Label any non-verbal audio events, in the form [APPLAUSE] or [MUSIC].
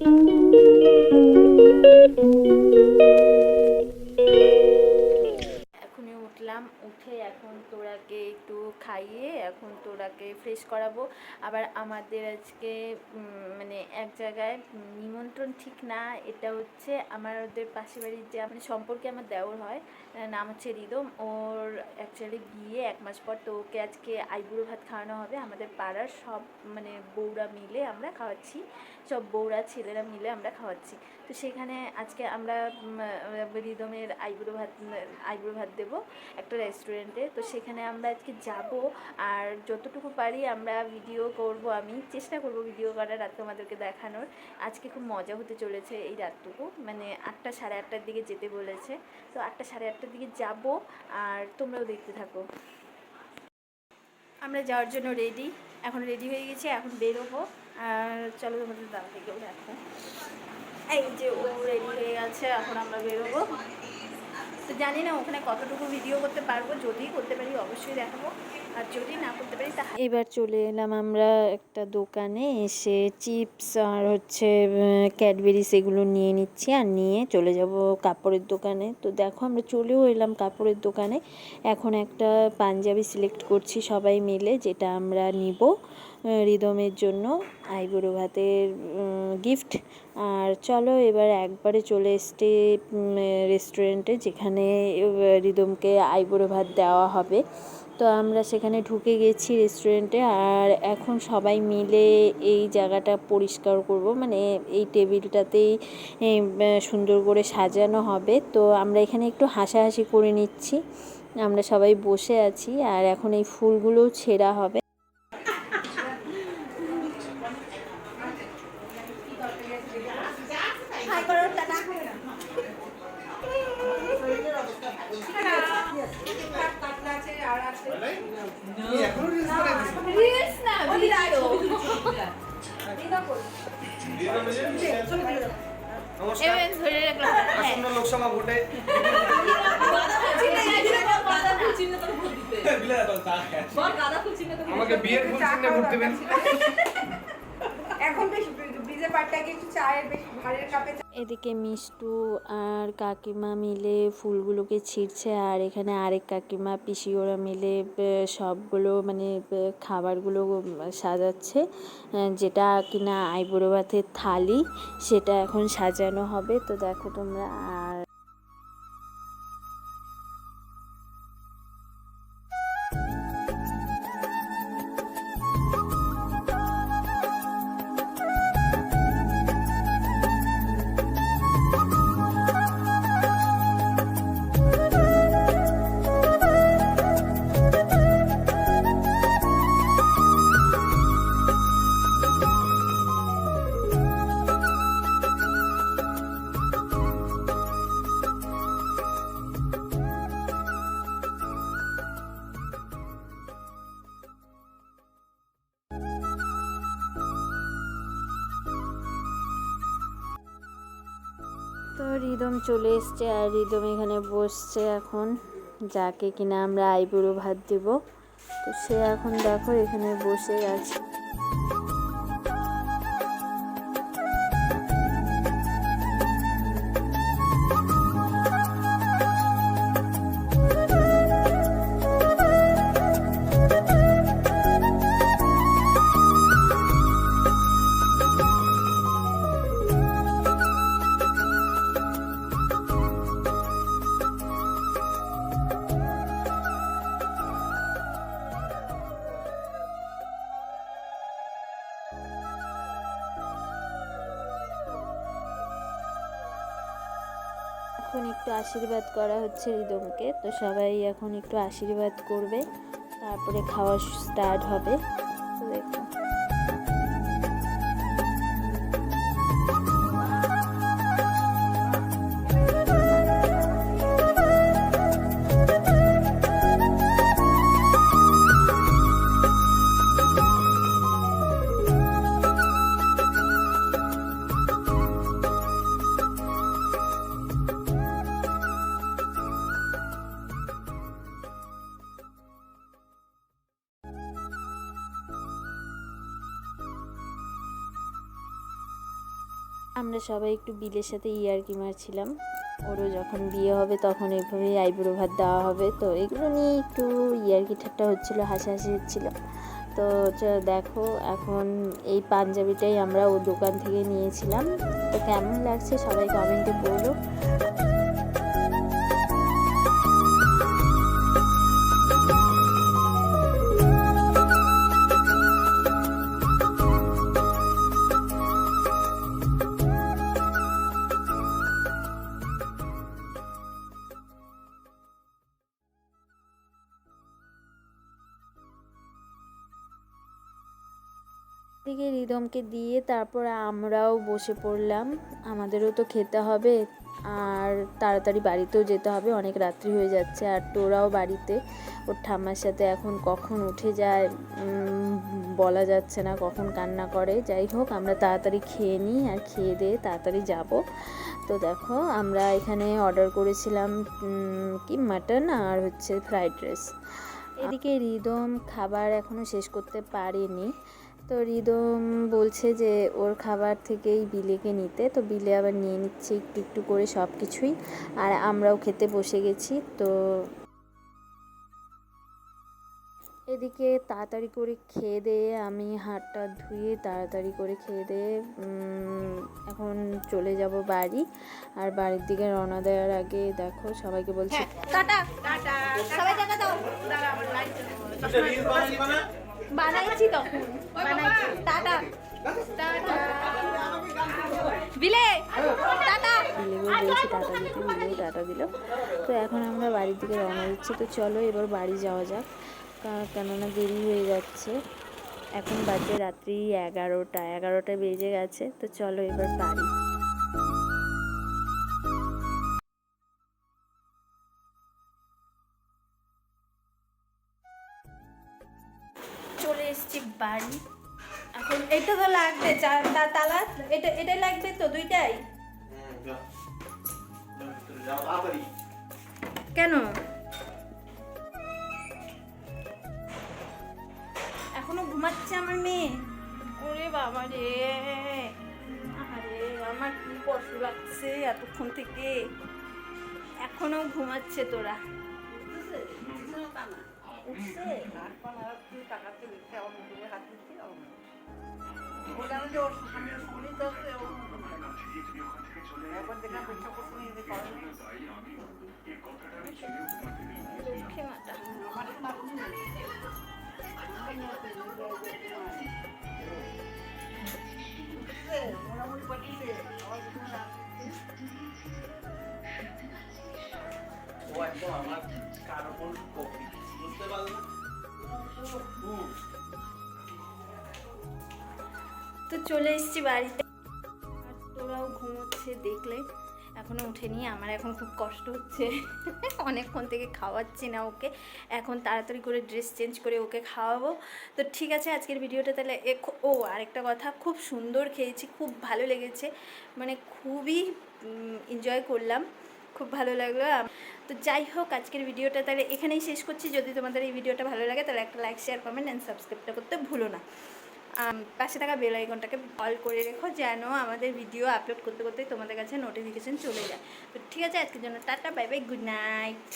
এখনই খাইয়ে এখন তোরাকে ফ্রেশ করাবো। আবার আমাদের আজকে মানে এক জায়গায় নিমন্ত্রণ ঠিক না, এটা হচ্ছে আমাদের পাশের বাড়ির যে মানে সম্পর্কে আমার দেওর হয় নাম হচ্ছে রিদম। ওর অ্যাকচুয়ালি বিয়ে এক মাস পর, তো ওকে আজকে আইবুড়ো ভাত খাওয়ানো হবে। আমাদের পাড়ার সব মানে বউরা মিলে আমরা খাওয়াচ্ছি, সব বউরা, ছেলেরা মিলে আমরা খাওয়াচ্ছি। তো সেখানে আজকে আমরা রিদমের আইবুড়ো ভাত আইবুড়ো ভাত দেবো একটা রেস্টুরেন্টে তো সেখানে আমরা আজকে যাব আর যতটুকু পারি আমরা ভিডিও করব, আমি চেষ্টা করব ভিডিও করার রাত তোমাদেরকে দেখানোর। আজকে খুব মজা হতে চলেছে এই রাতটুকু। মানে আটটা সাড়ে আটটার দিকে যেতে বলেছে। তো আটটা সাড়ে আটটার দিকে যাব আর তোমরাও দেখতে থাকো। আমরা যাওয়ার জন্য রেডি এখন রেডি হয়ে গেছি, এখন বেরোবো। আর চলো তোমাদের দাদাকেও দেখো এই যে ও রেডি হয়ে গেছে, এখন আমরা বেরোবো। তো জানি না ওখানে কতটুকু ভিডিও করতে পারব, যদি করতে পারি অবশ্যই দেখাবো, আর যদি না করতে পারি তা এবার চলে এলাম আমরা একটা দোকানে, এসে চিপস আর হচ্ছে ক্যাডবেরি সেগুলো নিয়ে নিচ্ছি আর নিয়ে চলে যাব কাপড়ের দোকানে। তো দেখো আমরা চলেও এলাম কাপড়ের দোকানে। এখন একটা পাঞ্জাবি সিলেক্ট করছি সবাই মিলে, যেটা আমরা নিব। রিদমের জন্য। আইবুড়ো ভাতের গিফট আর চলো এবার একবারে চলে এসছে রেস্টুরেন্টে যেখানে রিদমকে আইবুড়ো ভাত দেওয়া হবে। তো আমরা সেখানে ঢুকে গেছি রেস্টুরেন্টে আর এখন সবাই মিলে এই জায়গাটা পরিষ্কার করব। মানে এই টেবিলটাতেই সুন্দর করে সাজানো হবে। তো আমরা এখানে একটু হাসাহাসি করে নিচ্ছি। আমরা সবাই বসে আছি। আর এখন এই ফুলগুলোও ছেঁড়া হবে। লোকসভা ভোটে। আমাকে বিয়ের ফুল চিহ্নে ভোট দেবেন? এদিকে মিষ্টু আর কাকিমা মিলে ফুলগুলোকে ছিঁড়ছে আর এখানে আরেক কাকিমা পিসি ওরা মিলে সবগুলো মানে খাবারগুলো সাজাচ্ছে। যেটা কিনা আইবুড়ো ভাতের থালি, সেটা এখন সাজানো হবে। তো দেখো তোমরা, আর রিদম চলে এসছে আর রিদম এখানে বসছে এখন। যাকে কিনা আমরা আইবুড়ো ভাত দিব। তো সে এখন দেখো এখানে বসে আছে। এখন একটু আশীর্বাদ করা হচ্ছে রিদমকে। তো সবাই এখন একটু আশীর্বাদ করবে। তারপরে খাওয়া স্টার্ট হবে। আমরা সবাই একটু বিলের সাথে ইয়ার্কি মারছিলাম ওরও যখন বিয়ে হবে তখন এইভাবেই আইব্রো ভাত দেওয়া হবে। তো এগুলো নিয়ে একটু ইয়ার্কি ঠাট্টা হচ্ছিল, হাসাহাসি হচ্ছিল। তো দেখো, এখন এই পাঞ্জাবিটাই আমরা ও দোকান থেকে নিয়েছিলাম। তো কেমন লাগছে সবাই কমেন্টে বলো। দিকে রিদমকে দিয়ে তারপর আমরাও বসে পড়লাম। আমাদেরও তো খেতে হবে। আর তাড়াতাড়ি বাড়িতেও যেতে হবে। অনেক রাত্রি হয়ে যাচ্ছে। আর তোরাও বাড়িতে। ওর ঠাম্মার সাথে এখন কখন উঠে যায় বলা যাচ্ছে না কখন কান্না করে। যাই হোক আমরা তাড়াতাড়ি খেয়ে নিই আর খেয়ে দিয়ে তাড়াতাড়ি যাব। তো দেখো আমরা এখানে অর্ডার করেছিলাম কি মাটন আর হচ্ছে ফ্রাইড রাইস এদিকে রিদম খাবার এখনও শেষ করতে পারেনি। তো রিদম বলছে যে ওর খাবার থেকেই বিলেকে নিতে তো বিলে আবার নিয়ে নিচ্ছে একটু একটু করে সব কিছুই আর আমরাও খেতে বসে গেছি তো এদিকে তাড়াতাড়ি করে খেয়ে দিয়ে আমি হাতটা ধুয়ে তাড়াতাড়ি করে খেয়ে দিয়ে এখন চলে যাব বাড়ি। আর বাড়ির দিকে রওনা দেওয়ার আগে দেখো সবাইকে বলছি টাটা। টাটা সবাই টাকা দাও। বানাইছি তখন বানাইছি। টাটা। তো এখন আমরা বাড়ির দিকে রওনা দিচ্ছি। তো চলো এবার বাড়ি যাওয়া যাক। কেননা দেরি হয়ে যাচ্ছে। এখন বাজে রাত্রি এগারোটা। এগারোটা বেজে গেছে। তো চলো এবার বাড়ি। লাগবে তালা এটা এটাই লাগবে তো দুইটাই? হুম যাও যাও তাড়াতাড়ি। কেন? এখনও ঘুমাচ্ছে আমার মেয়ে। ওরে বাবা রে। আরে আমার কি কষ্ট লাগছে এতক্ষণ থেকে। এখনও ঘুমাচ্ছে তোরা। উঠছে? লক্ষ্মী মাতা ও একদম আমার কার্বন তো চলে এসেছি বাড়িতে। আর তোরাও ঘুমোচ্ছে দেখলে। এখনও উঠেনি, আমার এখন খুব কষ্ট হচ্ছে। [LAUGHS] অনেকক্ষণ থেকে খাওয়াচ্ছি না ওকে। এখন তাড়াতাড়ি করে ড্রেস চেঞ্জ করে ওকে খাওয়াবো। তো ঠিক আছে, আজকের ভিডিওটা তাহলে ও, আরেকটা কথা। খুব সুন্দর খেয়েছি, খুব ভালো লেগেছে। মানে খুবই এনজয় করলাম। খুব ভালো লাগল। তো যাই হোক, আজকের ভিডিওটা তাহলে এখানেই শেষ করছি। যদি তোমাদের এই ভিডিওটা ভালো লাগে, তাহলে একটা লাইক শেয়ার কমেন্ট অ্যান্ড সাবস্ক্রাইবটা করতে ভুলো না। পাশে থাকা বেল আইকনটাকে অল করে রেখো যেন আমাদের ভিডিও আপলোড করতে করতে তোমাদের কাছে নোটিফিকেশান চলে যায়। তো ঠিক আছে, আজকের জন্য tata bye bye good night